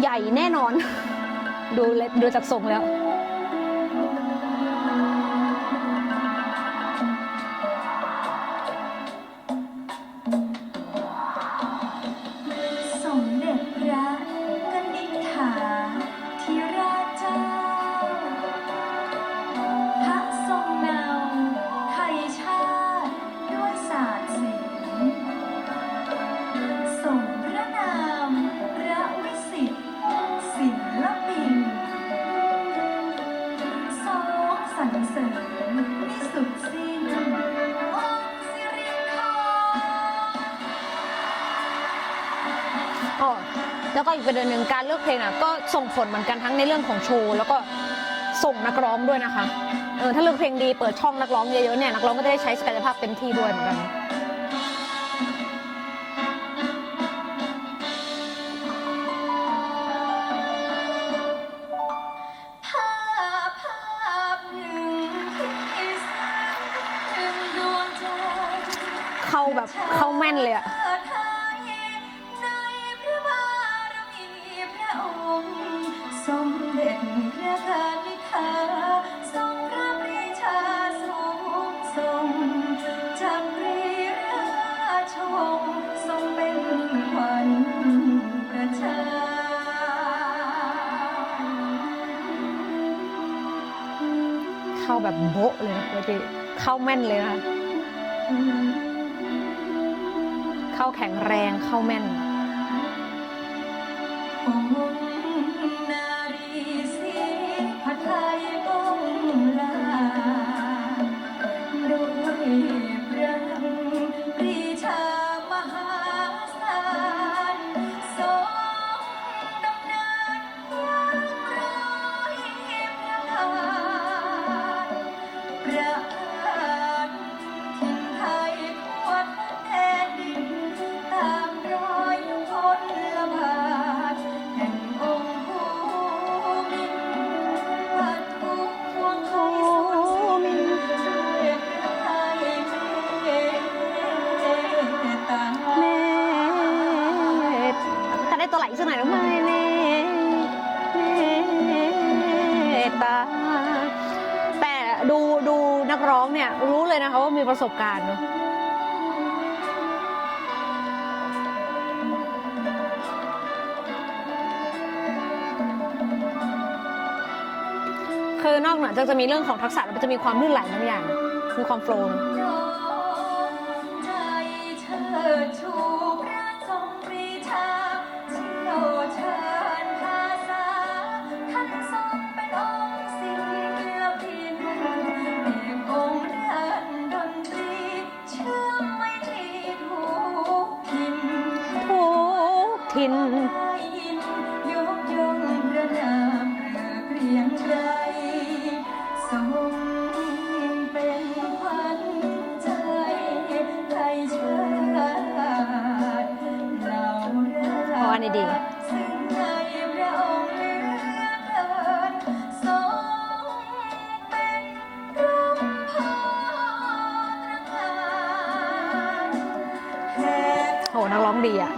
ใหญ่แน่นอน ดูเลยดูจากทรงแล้ว ประเด็นหนึ่งการเลือกเพลงอะก็ส่งผลเหมือนกันทั้งในเรื่องของโชว์แล้วก็ส่งนักร้องด้วยนะคะเออถ้าเลือกเพลงดีเปิดช่องนักร้องเยอะๆเนี่ยนักร้องก็จะได้ใช้ศักยภาพเต็มที่ด้วยเหมือนกันภาพภาพหนึ่งที่ซึ้งถึงดวงใจเข้าแบบเข้าแม่นเลยอะ เข้าแบบโบ๊ะเลยนะเมื่อกี้เข้าแม่นเลยนะคะเข้าแข็งแรงเข้าแม่น ร้องเนี่ยรู้เลยนะคะว่ามีประสบการณ์เนอะคือนอกเหนือจากจะมีเรื่องของทักษะแล้วมันจะมีความลื่นไหลบางอย่าง มีความโฟล์ ยินยกย่องพระนามเรือเกรียงไกรทรงเป็นขวัญใจไทยชาติเหล่าราอ๋ออันนี้ดีซึ่งในพระองค์เหลือเกินทรงเป็นร่มโพตระหง่านแห่โหนักร้องดีอะ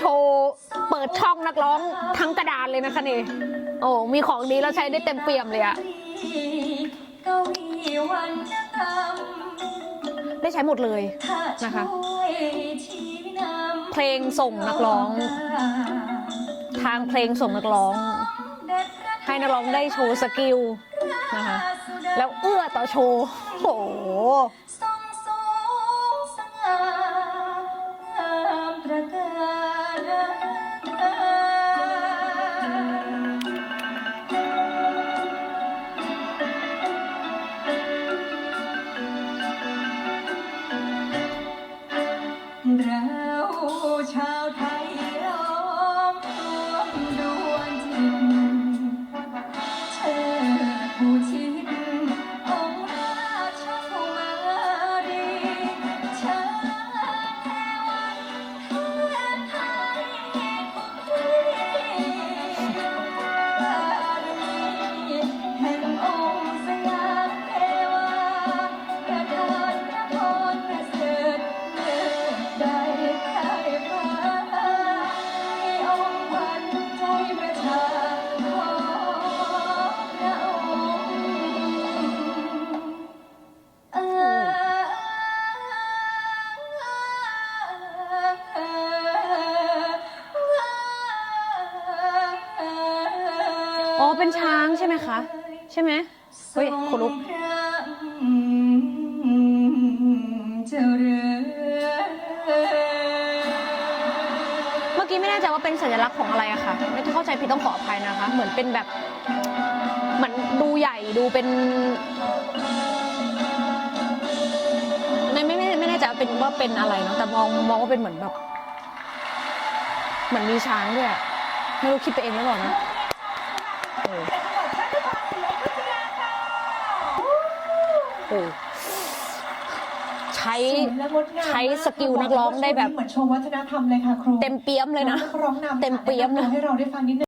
โชว์เปิดช่องนักร้องทั้งกระดานเลยนะคะนี่โอ้ มีของดีแล้วใช้ได้เต็มเปี่ยมเลยอะได้ใช้หมดเลยนะคะ เพลงส่งนักร้อง ทางเพลงส่งนักร้อง ให้นักร้องได้โชว์สกิลนะคะ แล้วเอื้อต่อโชว์โอ้ ใช่ไหมคะ ใช่ไหมเฮ้ยขนลุกทรงพระเจริญเมื่อกี้ไม่แน่ใจว่าเป็นสัญลักษณ์ของอะไรอะค่ะ ไม่เข้าใจผิดต้องขออภัยนะคะ เหมือนเป็นแบบเหมือนดูใหญ่ดูเป็นไม่ไม่ไม่ไม่แน่ใจว่าเป็นว่าเป็นอะไรเนาะแต่มองมองว่าเป็นเหมือนแบบเหมือนมีช้างด้วยอะไม่รู้คิดไปเองหรือเปล่านะ โอ้โหใช้สวยและงดงามใช้สกิลนักร้องได้แบบ เหมือนโชว์วัฒนธรรมเลยค่ะครูเต็มเปี้ยมเลยนะนักร้องนำเต็มเปี้ยมเลย ให้เราได้ฟังนิดนึง